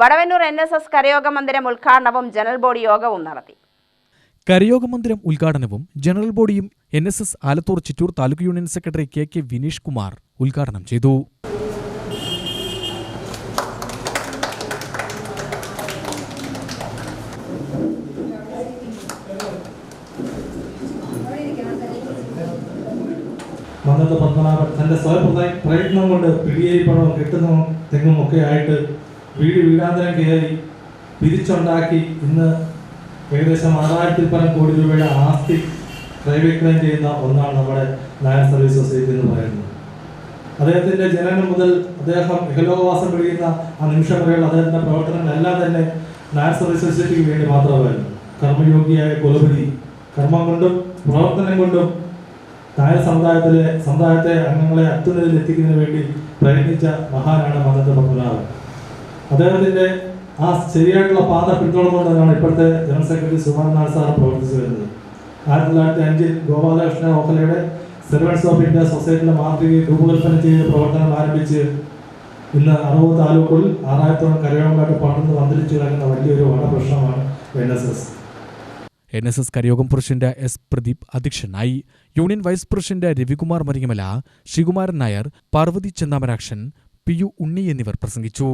Vadavannur N S S കരയോഗ മന്ദിരം ഉദ്ഘാടനവും ജനറൽ ബോഡി യോഗവും നടത്തി. കരയോഗ മന്ദിരം ഉദ്ഘാടനവും general ബോഡിയും N S S Alathur Chittur taluk union secretary K K Vineesh Kumar ഉദ്ഘാടനം ചെയ്തു. വന്നത് പത്മനാഭൻ. തന്റെ സ്വയം പ്രയത്നം കൊണ്ട് പിടിയേരി പണവും കെട്ടുന്നതും തെങ്ങും ഒക്കെ ആയിട്ട് വീട് വീടാന്തരം കയറി പിരിച്ചുണ്ടാക്കി ഇന്ന് ഏകദേശം ആറായിരത്തിൽ പരം കോടി രൂപയുടെ ആസ്തി ക്രയവിക്രയം ചെയ്യുന്ന ഒന്നാണ് നമ്മുടെ നായർ സർവീസ് സൊസൈറ്റി എന്ന് പറയുന്നത്. അദ്ദേഹത്തിന്റെ ജനനം മുതൽ അദ്ദേഹം ഇഹലോകവാസം കഴിയുന്ന ആ നിമിഷം വരെയുള്ള അദ്ദേഹത്തിന്റെ പ്രവർത്തനങ്ങളെല്ലാം തന്നെ നായർ സർവീസ് സൊസൈറ്റിക്ക് വേണ്ടി മാത്രമായിരുന്നു. കർമ്മയോഗിയായ കുലപതി കർമ്മം കൊണ്ടും പ്രവർത്തനം കൊണ്ടും നായർ സമുദായത്തിലെ സമുദായത്തെ അംഗങ്ങളെ അത്യുന്നതിൽ എത്തിക്കുന്നതിന് വേണ്ടി പ്രയത്നിച്ച മഹാനാണ് മന്നത്ത് പത്മനാഭൻ. അദ്ദേഹത്തിന്റെ ആ ശരിയായിട്ടുള്ള പാത പിന്തുടർന്നുകൊണ്ടാണ് ഇപ്പോഴത്തെ ജനറൽ സെക്രട്ടറി സുമാരനാഥ് സാർ പ്രവർത്തിച്ചു വരുന്നത്. ആയിരത്തി തൊള്ളായിരത്തി അഞ്ചിൽ ഗോപാലകൃഷ്ണ ഓഹലയുടെ സെർവൻസ് ഓഫ് ഇന്ത്യ സൊസൈറ്റിയുടെ മാതൃക രൂപകൽപ്പന ചെയ്ത് പ്രവർത്തനം ആരംഭിച്ച് ഇന്ന് അറുപത് താലൂക്കുകളിൽ ആറായിരത്തോളം കരയോഗമായിട്ട് പടർന്ന് വന്തിരിച്ചു കിടക്കുന്ന വലിയൊരു വടപ്രശ്നമാണ് N S S. N S S karayogam president S Pradeep അധ്യക്ഷനായി. Union vice president Ravikumar Maringamala Sreekumaran Nair Parvathy Chennamarakshan P U Unni എന്നിവർ പ്രസംഗിച്ചു.